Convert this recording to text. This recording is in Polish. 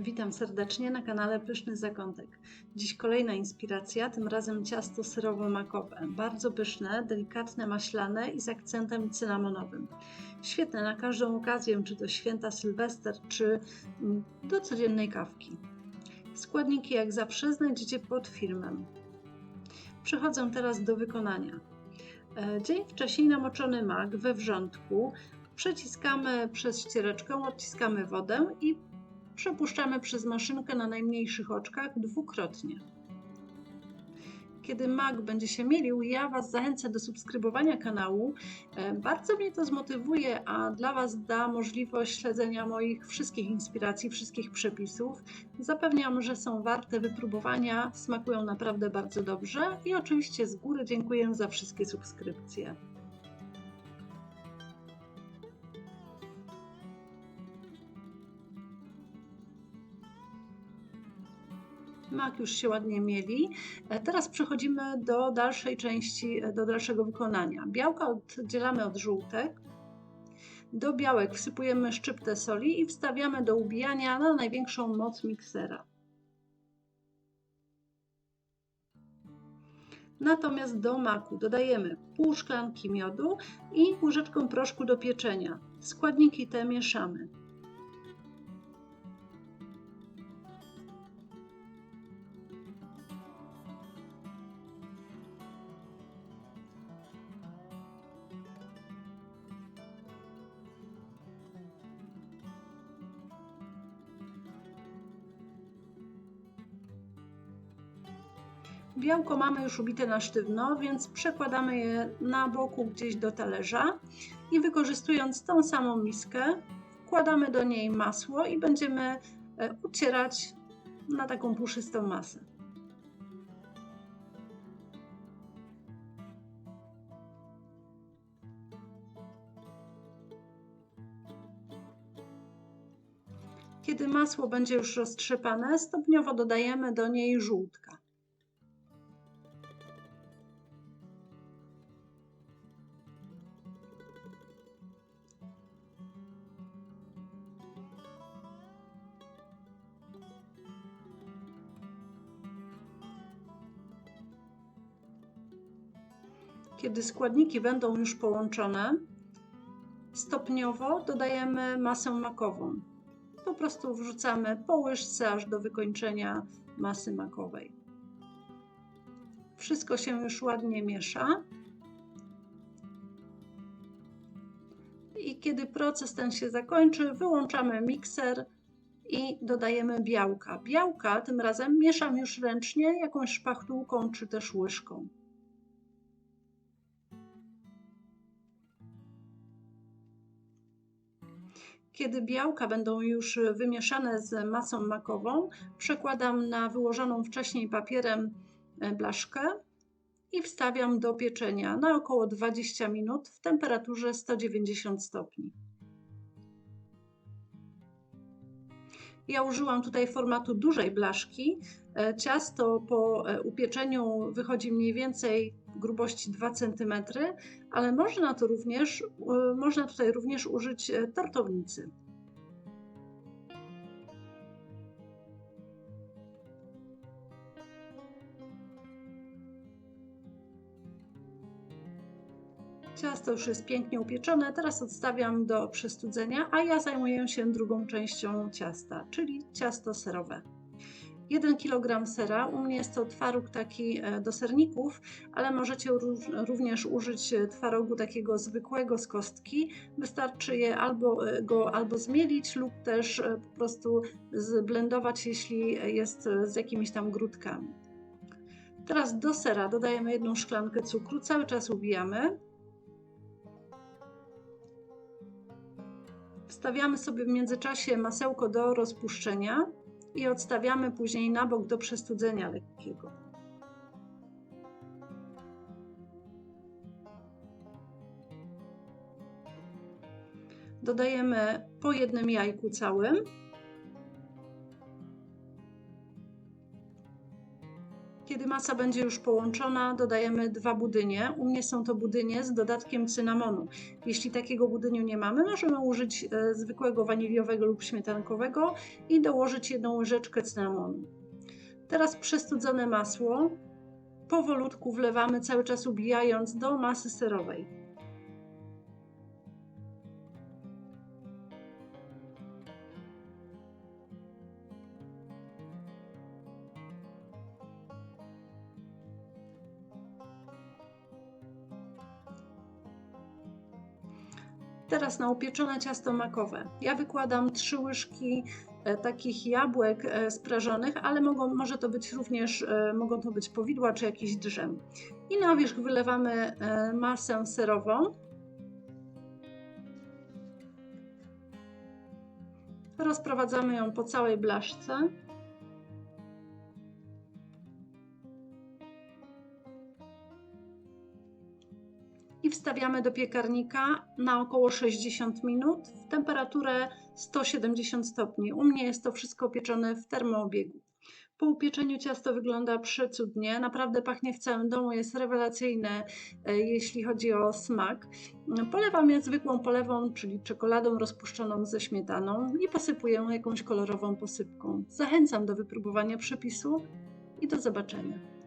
Witam serdecznie na kanale Pyszny Zakątek. Dziś kolejna inspiracja, tym razem ciasto serowo-makowe. Bardzo pyszne, delikatne, maślane i z akcentem cynamonowym. Świetne na każdą okazję, czy to święta Sylwester, czy mm, do codziennej kawki. Składniki jak zawsze znajdziecie pod filmem. Przechodzę teraz do wykonania. E, Dzień wcześniej namoczony mak we wrzątku przeciskamy przez ściereczkę, odciskamy wodę i przepuszczamy przez maszynkę na najmniejszych oczkach dwukrotnie. Kiedy mak będzie się mielił, ja Was zachęcę do subskrybowania kanału. E, Bardzo mnie to zmotywuje, a dla Was da możliwość śledzenia moich wszystkich inspiracji, wszystkich przepisów. Zapewniam, że są warte wypróbowania, smakują naprawdę bardzo dobrze i oczywiście z góry dziękuję za wszystkie subskrypcje. Mak już się ładnie mieli. E, Teraz przechodzimy do dalszej części, e, do dalszego wykonania. Białka oddzielamy od żółtek. Do białek wsypujemy szczyptę soli i wstawiamy do ubijania na największą moc miksera. Natomiast do maku dodajemy pół szklanki miodu i łyżeczkę proszku do pieczenia. Składniki te mieszamy. Białko mamy już ubite na sztywno, więc przekładamy je na boku gdzieś do talerza i wykorzystując tą samą miskę, wkładamy do niej masło i będziemy e, ucierać na taką puszystą masę. Kiedy masło będzie już roztrzepane, stopniowo dodajemy do niej żółtka. Kiedy składniki będą już połączone, stopniowo dodajemy masę makową. Po prostu wrzucamy po łyżce aż do wykończenia masy makowej. Wszystko się już ładnie miesza. I kiedy proces ten się zakończy, wyłączamy mikser i dodajemy białka. Białka tym razem mieszam już ręcznie jakąś szpachtułką czy też łyżką. Kiedy białka będą już wymieszane z masą makową, przekładam na wyłożoną wcześniej papierem blaszkę i wstawiam do pieczenia na około 20 minut w temperaturze 190 stopni. Ja użyłam tutaj formatu dużej blaszki. Ciasto po upieczeniu wychodzi mniej więcej grubości 2 cm, ale można to również, można tutaj również użyć tortownicy. Ciasto już jest pięknie upieczone, teraz odstawiam do przestudzenia, a ja zajmuję się drugą częścią ciasta, czyli ciasto serowe. 1 kg sera, u mnie jest to twaróg taki do serników, ale możecie również użyć twarogu takiego zwykłego z kostki. Wystarczy je albo go albo zmielić lub też po prostu zblendować, jeśli jest z jakimiś tam grudkami. Teraz do sera dodajemy jedną szklankę cukru, cały czas ubijamy. Wstawiamy sobie w międzyczasie masełko do rozpuszczenia i odstawiamy później na bok do przestudzenia lekkiego. Dodajemy po jednym jajku całym. Kiedy masa będzie już połączona, dodajemy dwa budynie. U mnie są to budynie z dodatkiem cynamonu. Jeśli takiego budyniu nie mamy, możemy użyć e, zwykłego waniliowego lub śmietankowego i dołożyć jedną łyżeczkę cynamonu. Teraz przestudzone masło powolutku wlewamy, cały czas ubijając do masy serowej. Teraz na upieczone ciasto makowe. Ja wykładam trzy łyżki e, takich jabłek e, sprażonych, ale mogą, może to być również, e, mogą to być powidła czy jakiś drzem. I na wierzch wylewamy masę serową. Rozprowadzamy ją po całej blaszce. Wstawiamy do piekarnika na około 60 minut w temperaturę 170 stopni. U mnie jest to wszystko pieczone w termoobiegu. Po upieczeniu ciasto wygląda przecudnie, naprawdę pachnie w całym domu, jest rewelacyjne, e, jeśli chodzi o smak. Polewam je zwykłą polewą, czyli czekoladą rozpuszczoną ze śmietaną i posypuję jakąś kolorową posypką. Zachęcam do wypróbowania przepisu i do zobaczenia.